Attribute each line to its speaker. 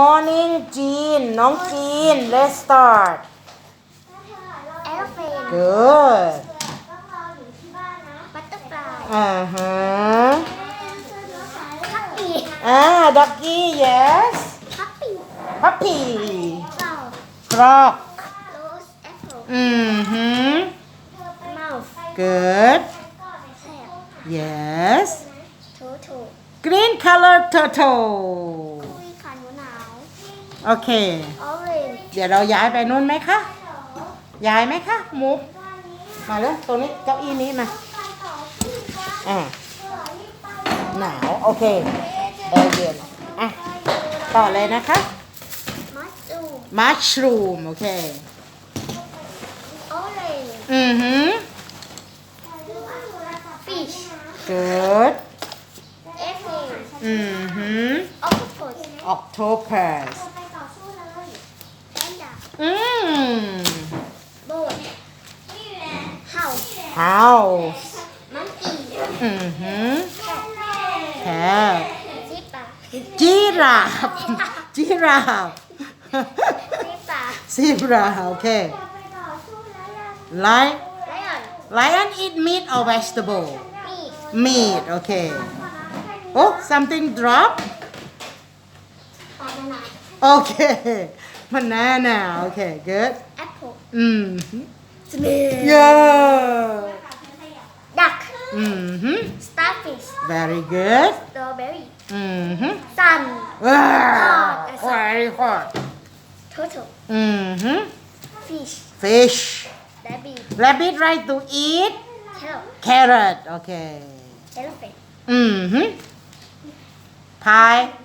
Speaker 1: Morning จีน น้องจีน Let's start
Speaker 2: aeroplane
Speaker 1: Good
Speaker 2: บัตเตอร์ฟลาย
Speaker 1: อ่าฮะ
Speaker 2: คัปปี้
Speaker 1: อ่า Ducky yes
Speaker 2: คัปปี้
Speaker 1: Puppy
Speaker 2: เต่า
Speaker 1: Frog
Speaker 2: โรสแอปเปิล
Speaker 1: อืมฮึ
Speaker 2: เมาส์
Speaker 1: Good
Speaker 2: แสบ
Speaker 1: yes
Speaker 2: โถโถ
Speaker 1: Green color turtle โอเค
Speaker 2: ออเรนจ์
Speaker 1: เดี๋ยวเราย้ายไปนู่นไหมคะ ย้ายไหมคะมุกมาเลยตรงนี้เก้าอี้นี้มาอ่าหนาวโอเคแอร์เย็นอะต่อเลยนะคะ
Speaker 2: มัสตูม
Speaker 1: mushroom โอเค
Speaker 2: ออเรนจ์
Speaker 1: อือหือ
Speaker 2: ฟิช
Speaker 1: good
Speaker 2: เอ็กเนล
Speaker 1: อือหือ
Speaker 2: ออคโพส
Speaker 1: octopus
Speaker 2: แพ Mm. Boat.
Speaker 1: House. Mm-hmm.
Speaker 2: House. Monkey. Mm-hmm.
Speaker 1: Cat. Giraffe. Giraffe. Zebra. Okay. Lion. Lion eat meat or vegetable? Meat. Meat. Okay. Oh, something drop? Okay. Banana. Okay, good.
Speaker 2: Apple. Mm-hmm. Snail.
Speaker 1: Yeah.
Speaker 2: Duck. Mm-hmm. Starfish.
Speaker 1: Very good. Strawberry. Mm-hmm.
Speaker 2: Sun. Ah,
Speaker 1: hot. Very hot.
Speaker 2: Turtle. Mm-hmm.
Speaker 1: Fish.
Speaker 2: Fish. Rabbit.
Speaker 1: Rabbit right to eat. Carrot.
Speaker 2: Carrot.
Speaker 1: Okay. Elephant. Mm-hmm. Pie.